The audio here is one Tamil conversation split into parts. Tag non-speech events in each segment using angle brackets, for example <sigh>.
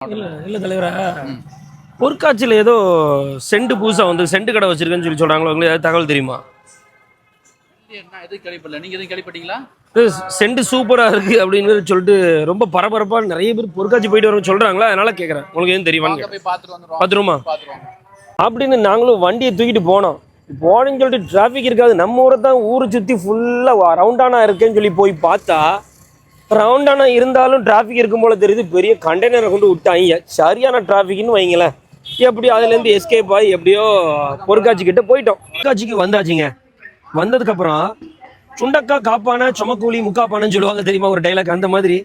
இல்ல இல்ல தலைவரா. பொற்காட்சியில் ஏதோ செண்டு புதுசா வந்து செண்டு கடை வச்சிருக்கேன்னு சொல்லி சொல்றாங்களோ உங்களுக்கு ஏதாவது தகவல் தெரியுமா? என்ன எதுவும் கேள்விப்படல. நீங்க எதுவும் கேள்விப்பட்டீங்களா? இது செண்டு சூப்பரா இருக்கு அப்படின்னு சொல்லிட்டு ரொம்ப பரபரப்பா நிறைய பேர் பொற்காட்சி போயிட்டு வரணும் சொல்றாங்களா? அதனால கேக்குறேன். உங்களுக்கு எதுவும் வாங்க போய் பார்த்துட்டு பார்த்துருமா அப்படின்னு நாங்களும் வண்டியை தூக்கிட்டு போனோம். போனேன்னு சொல்லிட்டு டிராஃபிக் இருக்காது. நம்ம ஊரை தான் ஊரை சுற்றி ஃபுல்லாக ரவுண்டானா இருக்கேன்னு சொல்லி போய் பார்த்தா ரவுண்டானா இருந்தாலும் டிராஃபிக் இருக்கும் போல தெரியுது. பெரிய கண்டெய்னரை கொண்டு விட்டாங்க. சரியான டிராஃபிக்னு வைங்களேன். எப்படி அதுலேருந்து எஸ்கேப் ஆகி எப்படியோ பொற்காட்சி கிட்ட போயிட்டோம். பொற்காட்சிக்கு வந்தாச்சுங்க. வந்ததுக்கப்புறம் சுண்டக்கா காப்பான சுமக்கூலி முக்காப்பானன்னு சொல்லுவாங்க தெரியுமா? ஒரு டைலாக் அந்த மாதிரி.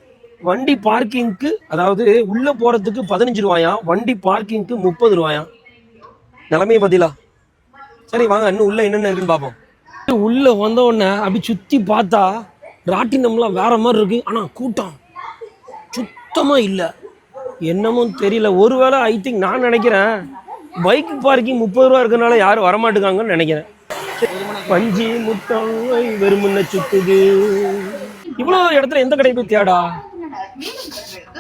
வண்டி பார்க்கிங்க்கு அதாவது உள்ளே போகிறதுக்கு பதினஞ்சு ரூபாயாம் வண்டி பார்க்கிங்க்கு முப்பது ரூபாயாம் நிலைமையை பத்திலா? சரி வாங்க இன்னும் உள்ள என்னென்ன இருக்குன்னு பார்ப்போம். உள்ள வந்த உடனே அப்படி சுத்தி பார்த்தா ராட்டினம்லாம் வேற மாதிரி இருக்கு. ஆனா கூட்டம் சுத்தமா இல்லை. என்னமோ தெரியல. ஒருவேளை ஐ திங்க் நான் நினைக்கிறேன் பைக் பார்க்கிங் முப்பது ரூபா இருக்கறனால யாரும் வரமாட்டுக்காங்கன்னு நினைக்கிறேன். பஞ்சி முட்டம் வெறுமுன்ன சுத்துது. இவ்வளோ இடத்துல எந்த கடை போய் தேடா?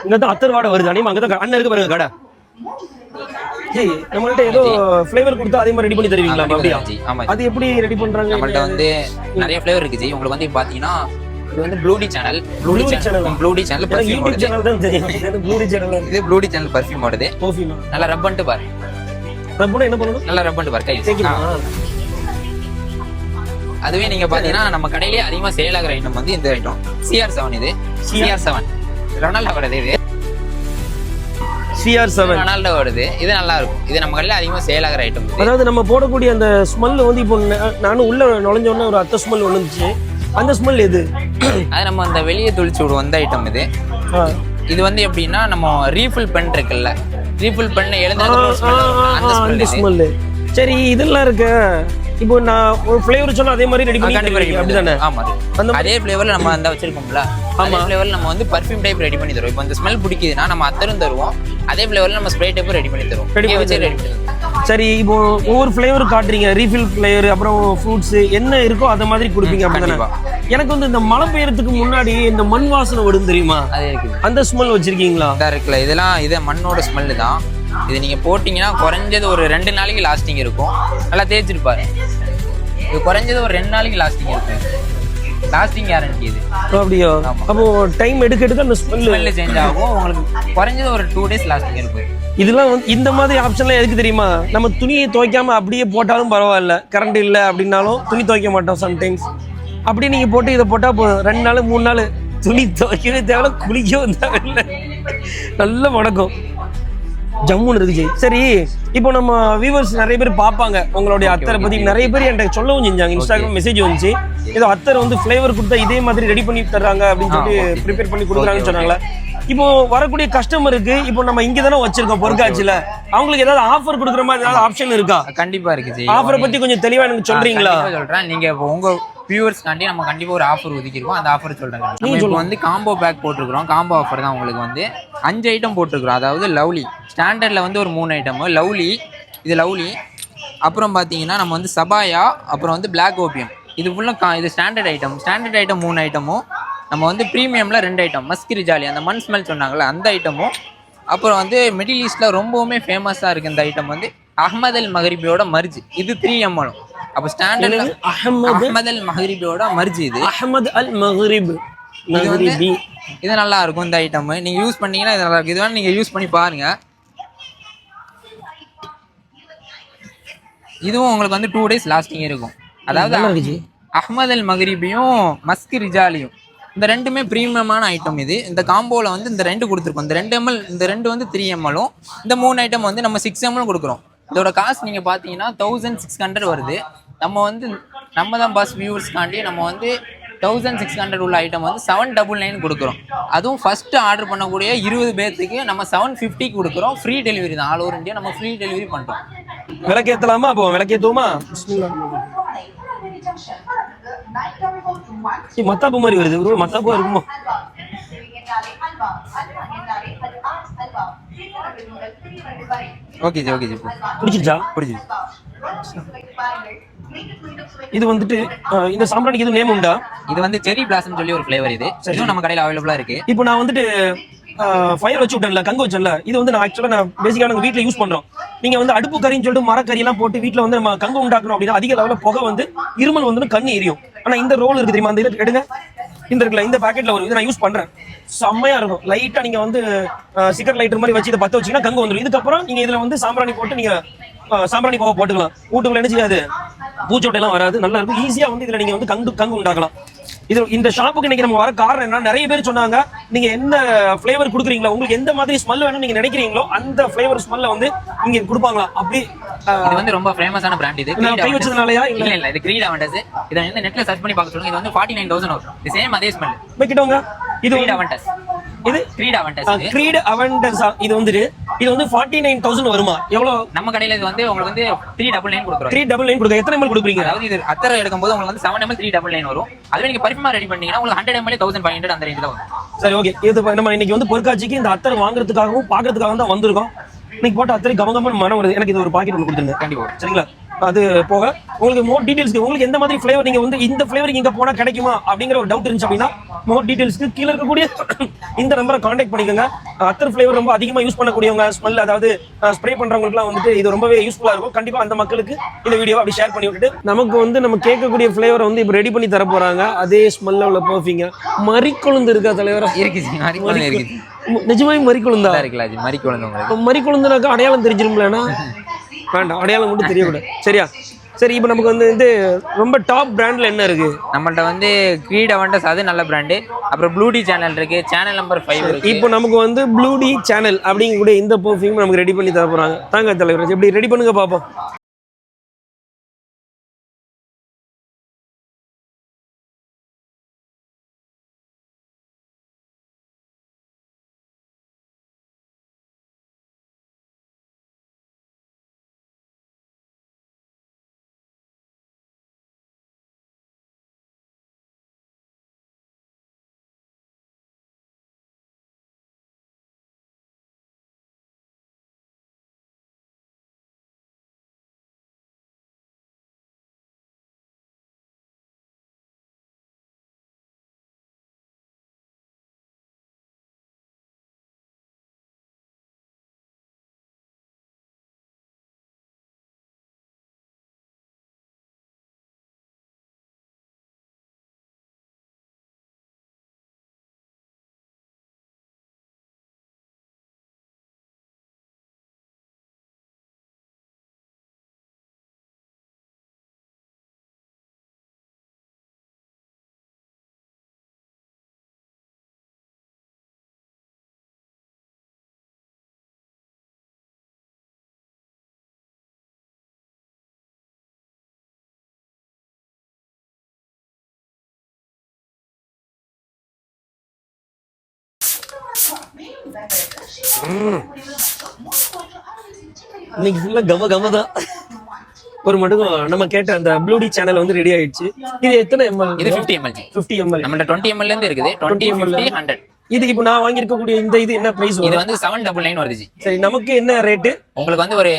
இங்க தான் அத்தர் வாடை வருது. அனைமா அங்கே தான் அண்ணன் இருக்கு பாருங்க கடை. ஏய் நம்மள்ட்ட ஏதோ ஃப்ளேவர் கொடுத்தா அதே மாதிரி ரெடி பண்ணி தருவீங்களா அப்படியா. அது எப்படி ரெடி பண்றாங்க? நம்மள்ட்ட வந்து நிறைய ஃப்ளேவர் இருக்கு ஜி. உங்களுக்கு வந்து பாத்தீங்கன்னா இது வந்து Bleu de Chanel Bleu de. Chanel Bleu de Chanel perfume YouTube channel தான் தெரியும். எனக்கு ப்ளூரி சேனல் இது ப்ளூடி சேனல் பர்ஃபியூம் ஓடுது. கோஃபினா நல்லா ரப் பண்ணிட்டு பாரு. ரப்போட என்ன பண்ணணும்? நல்லா ரப் பண்ணிட்டு பாரு கை. அதுவே நீங்க பாத்தீங்கன்னா நம்ம கடையிலேயே அதிகமா சேல் ஆகிற ஐட்டம் வந்து இந்த ஐட்டம் சிஆர் செவன் இது. சிஆர் செவன் ரொனால்டோ வருது இது சிஆர் செவன் ரொனால்டோ வருது இது நல்லா இருக்கும் இது நம்ம கடையில அதிகமா சேல் ஆகிற ஐட்டம் இது. அதாவது நம்ம போடக்கூடிய அந்த ஸ்மெல் வந்து இப்போ நானும் உள்ள நுழைஞ்ச உடனே ஒரு அத்தை ஸ்மெல் இருந்துச்சு அந்த ஸ்மெல் எது? அது நம்ம அந்த வெளியே தொளிச்சு விடுவோம் அந்த ஐட்டம் இது. இது வந்து எப்படின்னா நம்ம ரீஃபில் பென் இருக்குல்ல. ரீஃபில் பண்ண ஆ, அந்த ஸ்மெல் சரி இதெல்லாம் இருக்கு? இப்போ நான் ஒரு ஃப்ளேவர் சொன்னா அதே மாதிரி ரெடி பண்ணி கண்டிப்பா அப்படிதானே. ஆமா. அந்த அதே ஃப்ளேவர்ல நம்ம அந்த வச்சிருக்கோம்ல ஆமா. ஃப்ளேவர்ல நம்ம வந்து பர்ஃபியூம் டைப் ரெடி பண்ணி தருவோம். இப்போ அந்த ஸ்மெல் பிடிக்குதுன்னா நம்ம அத்தரும் தருவோம். அதே ஃப்ளேவர்ல நம்ம ஸ்ப்ரே டைப் ரெடி பண்ணி தருவோம். இங்கே பண்ணி ரெடி பண்ணி சரி இப்போ ஒவ்வொரு ஃப்ளேவர் காட்டுறீங்க. ரீஃபில் ஃப்ளேவர் அப்புறம் ஃப்ரூட்ஸ் என்ன இருக்கோ அதை மாதிரி கொடுப்பீங்க ம், அப்படிதானே? எனக்கு வந்து இந்த மழை பெய்யறதுக்கு முன்னாடி இந்த மண் வாசனை விடும் தெரியுமா? அந்த ஸ்மெல் வச்சிருக்கீங்களா? இருக்குல்ல இதெல்லாம் இது மண்ணோட ஸ்மெல் தான். இது நீங்க போட்டீங்கன்னா குறைஞ்சது ஒரு ரெண்டு நாளைக்கு லாஸ்டிங் இருக்கும். நல்லா தேய்ச்சிருப்பாரு இது குறைஞ்சது ஒரு ரெண்டு நாளைக்கு லாஸ்டிங் இருக்கும். லாஸ்டிங் கேரண்டி இது. அப்படியா. அப்போ டைம் எடுக்க எடுக்க அந்த ஸ்மெல் சேஞ்ச் ஆகும். உங்களுக்கு குறைஞ்சது ஒரு டூ டேஸ் லாஸ்டிங் இருக்கும். இதெல்லாம் வந்து இந்த மாதிரி ஆப்ஷன்லாம் எதுக்கு தெரியுமா? நம்ம துணியை துவைக்காம அப்படியே போட்டாலும் பரவாயில்ல. கரண்ட் இல்லை அப்படின்னாலும் துணி துவைக்க மாட்டோம் சம்டைம்ஸ் அப்படியே நீங்க போட்டு இதை போட்டா போதும். ரெண்டு நாள் மூணு நாள் துணி துவைக்கவே தேவையில்ல குளிக்கவும் தேவையில்ல. நல்ல மணக்கும் ஜம்முன்னு இருக்கு ஜெய். சரி இப்போ நம்ம வியூவர்ஸ் நிறைய பேர் பார்ப்பாங்க. உங்களுடைய அத்தரை பத்தி நிறைய பேர் என்கிட்ட சொல்லவும் செஞ்சாங்க. இன்ஸ்டாகிராம் மெசேஜ் வந்துச்சு. ஏதோ அத்தர் வந்து ஃப்ளேவர் கொடுத்தா இதே மாதிரி ரெடி பண்ணி தர்றாங்க அப்படின்னு சொல்லிட்டு. ப்ரிப்பேர் பண்ணி கொடுக்குறாங்கன்னு. சொன்னாங்களே. இப்போ வரக்கூடிய கஸ்டமருக்கு இப்போ நம்ம இங்க தானே வச்சிருக்கோம் பொருட்காட்சியில. அவங்களுக்கு ஏதாவது ஆஃபர் கொடுக்குற மாதிரி ஏதாவது ஆப்ஷன் இருக்கா? கண்டிப்பா இருக்கு ஜி ஆஃபரை பத்தி கொஞ்சம் தெளிவா எனக்கு சொல்றீங்களா? சொல்றேன். நீங்க இப்போ உங்க வியூவர்ஸ்க்காண்டி நம்ம கண்டிப்பா ஒரு ஆஃபர் ஒதுக்கிருக்கோம் அந்த ஆஃபர் சொல்றேன் நம்ம இப்போ வந்து காம்போ பேக் போட்டிருக்கிறோம். காம்போ ஆஃபர் தான் உங்களுக்கு வந்து அஞ்சு ஐட்டம் போட்டிருக்கிறோம். அதாவது லவ்லி ஸ்டாண்டர்ட்ல வந்து ஒரு மூணு ஐட்டம் லவ்லி இது லவ்லி. அப்புறம் பார்த்தீங்கன்னா நம்ம வந்து சபாயா அப்புறம் வந்து பிளாக் ஓபியம் இது ஃபுல்லாக கா இது ஸ்டாண்டர்ட் ஐட்டம் ஸ்டாண்டர்ட் ஐட்டம் மூணு ஐட்டமும் நம்ம வந்து ப்ரீமியமில் ரெண்டு ஐட்டம் மஸ்கிரி ஜாலி அந்த மண் ஸ்மெல் சொன்னாங்கல்ல அந்த ஐட்டமும் அப்புறம் வந்து மிடில் ஈஸ்டில் ரொம்பவுமே ஃபேமஸாக இருக்குது இந்த ஐட்டம் வந்து அஹ்மத் அல் மஹரிபியோட மர்ஜ். இது த்ரீ எம்எலும் அப்போ ஸ்டாண்டர்ட்ல? அஹமது? அஹ்மத் அல் மஹரிபியோட மர்ஜ் இது. அஹமது அல் மஹரிப். இது வந்து இது நல்லா இருக்கும் இந்த ஐட்டம் நீங்க யூஸ் பண்ணீங்கன்னா இது நல்லா இருக்கும். இது வேணா நீங்க யூஸ் பண்ணி பாருங்க. இதுவும் உங்களுக்கு வந்து டூ டேஸ் லாஸ்டிங் இருக்கும். அதாவது. அஹ்மத் அல் மகரிபியும் மஸ்க் ரிஜாலியும் இந்த ரெண்டுமே ப்ரீமியமான ஐட்டம் இது. இந்த காம்போவில் வந்து இந்த ரெண்டு கொடுத்துருக்கோம். இந்த ரெண்டு எம்எல் இந்த ரெண்டு வந்து த்ரீ எம்எலும் இந்த மூணு ஐட்டம் வந்து நம்ம சிக்ஸ் எம்எல் கொடுக்குறோம். இதோட காஸ்ட் நீங்கள் பார்த்தீங்கன்னா தௌசண்ட் சிக்ஸ் ஹண்ட்ரட் வருது. நம்ம வந்து நம்ம தான் பஸ் வியூவர்ஸ்க்காண்டி நம்ம வந்து தௌசண்ட் சிக்ஸ் ஹண்ட்ரட் உள்ள ஐட்டம் வந்து செவன் டபுள் நைன் கொடுக்குறோம். அதுவும் ஃபஸ்ட்டு ஆர்டர் பண்ணக்கூடிய இருபது பேர்த்துக்கு நம்ம செவன் ஃபிஃப்டிக்கு கொடுக்குறோம். ஃப்ரீ டெலிவரி தான். ஆல் ஓவர் இந்தியா நம்ம ஃப்ரீ டெலிவரி பண்ணுறோம் விளக்கேத்தலாமா? அப்போ விளக்கேத்துவோமா? மத்தாப்பு மாதிரி வருது. ஒரு மத்தாப்பா இருக்குமோ? Okay ji okay ji. பிடிச்சிருச்சா? புரிஞ்சுது இது வந்துட்டு இந்த சாம்பிராணிக்கு எதுவும் நேம் உண்டா? இது வந்து செரி பிளாசம் சொல்லி ஒரு ஃப்ளேவர் இது. இதுவும் நம்ம கடையில் அவைலபிளாக இருக்கு. இப்போ நான் வந்துட்டு ஃபயர் வச்சு விட்டேன்ல கங்கு வச்சேன்ல இது வந்து நான் ஆக்சுவலாக நான் பேசிக்காக நாங்கள் வீட்டில் யூஸ் பண்ணுறோம் நீங்கள் வந்து அடுப்பு கறின்னு சொல்லிட்டு மரக்கறி எல்லாம் போட்டு வீட்டில் வந்து நம்ம கங்கு உண்டாக்கணும் அப்படின்னா அதிக லெவலில் புகை வந்து இருமல் வந்து கண்ணு எரியும். ஆனால் இந்த ரோல் இருக்கு தெரியுமா? அந்த இதை எடுங்க. இந்த இருக்குல்ல இந்த பாக்கெட்ல வரும் இதை நான் யூஸ் பண்றேன். செம்மையா இருக்கும். லைட்டா நீங்க வந்து சிக்கர் லைட்டர் மாதிரி வச்சு இதை பத்த வச்சீங்கன்னா கங்கு வந்துடும் இதுக்கப்புறம் நீங்க இதுல வந்து சாம்பிராணி போட்டு நீங்க சாம்பிராணி போக போட்டுக்கலாம். வீட்டுக்குள்ள என்ன செய்யாது பூச்சோட்டை எல்லாம் வராது. நல்லா இருக்கும். ஈஸியா வந்து இதுல நீங்க வந்து கங்கு கங்கு உண்டாக்கலாம். இது இந்த ஷாப்புக்கு இன்னைக்கு நம்ம வர காரணம் என்ன நிறைய பேர் சொன்னாங்க நீங்க என்ன ஃபிளேவர் கொடுக்குறீங்களோ உங்களுக்கு எந்த மாதிரி ஸ்மெல் வேணும்னு நீங்க நினைக்கிறீங்களோ அந்த ஃபிளேவர் ஸ்மெல்ல வந்து இங்க கொடுப்பாங்களா? அப்படி இது வந்து ரொம்ப ஃபேமஸான பிராண்ட் இது. நான் கை வச்சதுனாலயா இல்ல? இல்ல இது கிரீட் அவண்டஸ் இதை வந்து நெட்ல சர்ச் பண்ணி பார்க்க சொல்லுங்க. இது வந்து ஃபார்ட்டி நைன் தௌசண்ட் வரும் சேம் அதே ஸ்மெல் வைக்கிட்டோங்க இது கிரீட் அவண்டஸ் இது கிரீட் அவண்டஸ் இது கிரீட் அவெண்டர்ஸ் இது வந்துட்டு இது வந்து ஃபார்ட்டி நைன் தௌசண்ட் வருமா? எவ்வளவு நம்ம கடையில இது வந்து உங்களுக்கு வந்து த்ரீ டபுள் நைன் கொடுக்குறோம். த்ரீ டபுள் நைன் கொடுக்க எத்தனை எம்எல் கொடுக்குறீங்க? அதாவது இது அத்தரை எடுக்கும்போது உங்களுக்கு வந்து seven ML three double nine வரும். அதுவே நீங்க பர்ஃபியூமா ரெடி பண்ணீங்கன்னா உங்களுக்கு hundred ML thousand five hundred அந்த ரேஞ்சில் வரும். சரி ஓகே இது நம்ம இன்னைக்கு வந்து பொற்காட்சிக்கு இந்த அத்தர் வாங்குறதுக்காகவும் பார்க்கறதுக்காக தான் வந்திருக்கோம். இன்னைக்கு போட்ட அத்தரை கமகமன் மனம் வருது எனக்கு இது ஒரு பாக்கெட் ஒன்று கொடுத்துருங்க. கண்டிப்பா. சரிங்களா? அது போக உங்களுக்கு மோர் டீடைல்ஸ்க்கு உங்களுக்கு எந்த மாதிரி ஃப்ளேவர் நீங்க வந்து இந்த ஃப்ளேவர் இங்க போனா கிடைக்குமா அப்படிங்கிற ஒரு டவுட் இருந்துச்சு அப்படின்னா மோர் டீடைல்ஸ்க்கு கீழே இருக்கக்கூடிய <coughs> இந்த நம்பரை காண்டாக்ட் பண்ணிக்கோங்க. அத்தர் ஃப்ளேவர் ரொம்ப அதிகமா யூஸ் பண்ணக்கூடியவங்க ஸ்மெல் அதாவது ஸ்ப்ரே பண்றவங்களுக்குலாம் வந்துட்டு இது ரொம்பவே யூஸ்ஃபுல்லா இருக்கும். கண்டிப்பா அந்த மக்களுக்கு இந்த வீடியோ அப்படி ஷேர் பண்ணி விட்டுட்டு நமக்கு வந்து நம்ம கேட்கக்கூடிய ஃப்ளேவரை வந்து இப்போ ரெடி பண்ணி தர போறாங்க. அதே ஸ்மெல்ல உள்ள பர்ஃபிங்க மறிக்கொழுந்து இருக்கா தலைவரா? இருக்குது நிஜமாவே மறிக்கொழுந்தா? இருக்குல்ல ஜி மறி குழந்தை உங்களுக்கு இப்போ மறி குழந்தைனாக்கா அடையாளம் தெரிஞ்சிரும்லண்ணா வேண்டாம். அடையாளம் மட்டும் தெரியக்கூடாது. சரியா? சரி இப்போ நமக்கு வந்து இது ரொம்ப டாப் பிராண்ட்ல என்ன இருக்கு? நம்மள்ட்ட வந்து கிரீட் அவண்டஸ் அது நல்ல பிராண்டு அப்புறம் ப்ளூடி சேனல் இருக்கு. சேனல் நம்பர் ஃபைவ் இருக்கு. இப்போ நமக்கு வந்து ப்ளூ டி சேனல் அப்படிங்கக்கூடிய இந்த பர்ஃபியூம் நமக்கு ரெடி பண்ணி தர போறாங்க தாங்க தலைவர் எப்படி ரெடி பண்ணுங்க பாப்போம். இன்னைக்கு ஃபுல்லா கம கம தான். ஒரு மட்டும் நம்ம கேட்ட அந்த ப்ளூ டி சேனல் வந்து ரெடி ஆயிடுச்சு. இது எத்தனை எம்எல் இது ஃபிஃப்டி எம்எல் ஃபிஃப்டி எம்எல் நம்மள்ட்ட டுவெண்ட்டி எம்எல் இருந்து இருக்குது. டுவெண்ட்டி ஃபிஃப்டி ஹண்ட்ரட் இது இப்போ நான் வாங்கியிருக்கக்கூடிய இந்த இது என்ன பிரைஸ் இது வந்து செவன் டபுள் நைன் வருது சரி நமக்கு என்ன ரேட்டு உங்களுக்கு வந்து ஒரு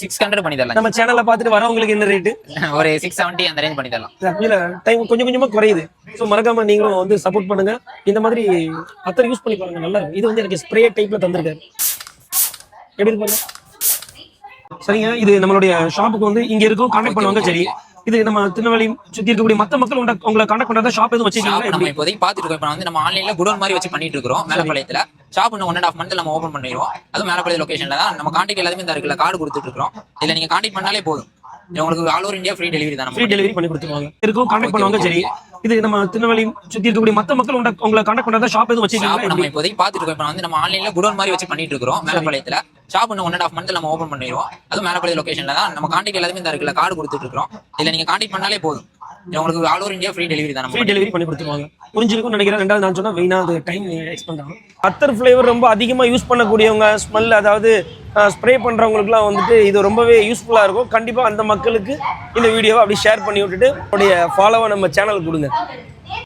சிக்ஸ் ஹண்ட்ரட் பண்ணி தரலாம். நம்ம சேனல்ல பார்த்துட்டு வரவங்களுக்கு என்ன ரேட்டு ஒரு சிக்ஸ் செவன்ட்டி அந்த ரேஞ்ச் பண்ணி தரலாம். இல்ல டைம் கொஞ்சம் கொஞ்சமா குறையுது. ஸோ மறக்காம நீங்களும் வந்து சப்போர்ட் பண்ணுங்க. இந்த மாதிரி அத்தனை யூஸ் பண்ணி பாருங்க நல்லா இது வந்து எனக்கு ஸ்ப்ரே டைப்ல தந்திருக்காரு. எப்படி பாருங்க? சரிங்க இது நம்மளுடைய ஷாப்புக்கு வந்து இங்க இருக்கும் கான்டாக்ட் பண்ணுவாங்க சரி. இது நம்ம திருநெல்வேலி சுத்தி இருக்கக்கூடிய மத்த மக்கள் உங்களை கான்டாக்ட் பண்றதா ஷாப் எதுவும் ஷாப் வச்சிருக்கீங்களா நம்ம? இப்போதைக்கு பார்த்துட்டு இருக்கோம். இப்போ வந்து நம்ம ஆன்லைன்ல குடோன் மாதிரி வச்சு பண்ணிட்டு இருக்கிறோம் மேலப்பாளையத்துல. ஷாப் இன்னும் ஒன் அண்ட் ஆஃப் மந்த் நம்ம ஓப்பன் பண்ணிடுவோம். அதுவும் மேலப்பாளைய லொகேஷன்ல தான். நம்ம கான்டாக்ட் எல்லாமே இந்த இருக்குல்ல கார்டு கொடுத்துட்டு இருக்கோம் இதுல நீங்க கான்டாக்ட் பண்ணாலே போதும். உங்களுக்கு all over India free delivery தான் ஃப்ரீ டெலிவரி பண்ணி கொடுத்துருவாங்க. இருக்கும் கான்டாக்ட் பண்ணுவாங்க சரி. இது நம்ம திருநெல்வேலி சுத்தி இருக்கக்கூடிய மத்த மக்கள் உங்களை கான்டாக்ட் பண்றதா ஷாப் எதுவும் ஷாப் வச்சிருக்கீங்களா நம்ம? இப்போதைக்கு பார்த்துட்டு இருக்கோம். இப்போ வந்து நம்ம ஆன்லைன்ல குடோன் மாதிரி வச்சு பண்ணிட்டு இருக்கிறோம் மேலப்பாளையத்துல ஷாப் இன்னும் ஒன் அண்ட் ஆஃப் மந்த் நம்ம ஓப்பன் பண்ணிடுவோம். அதுவும் மேலப்பாளைய லொகேஷன்ல தான். நம்ம கான்டாக்ட் எல்லாமே இந்த இருக்குல்ல கார்டு கொடுத்துட்டு இருக்கோம் இதுல நீங்க கான்டாக்ட் பண்ணாலே போதும். உங்களுக்கு all over India free delivery தான் ஃப்ரீ டெலிவரி பண்ணி கொடுத்துருவாங்க. புரிஞ்சிருக்கும் நினைக்கிறேன். ரெண்டாவது நான் சொன்னா வெயினா அது டைம் எக்ஸ்பெண்ட் ஆகும் அத்தர் ஃப்ளேவர் ரொம்ப அதிகமாக யூஸ் பண்ணக்கூடியவங்க ஸ்மெல் அதாவது ஸ்ப்ரே பண்ணுறவங்களுக்குலாம் வந்துட்டு இது ரொம்பவே யூஸ்ஃபுல்லாக இருக்கும். கண்டிப்பாக அந்த மக்களுக்கு இந்த வீடியோவை அப்படி ஷேர் பண்ணி விட்டுட்டு உடைய ஃபாலோவை நம்ம சேனலுக்கு கொடுங்க.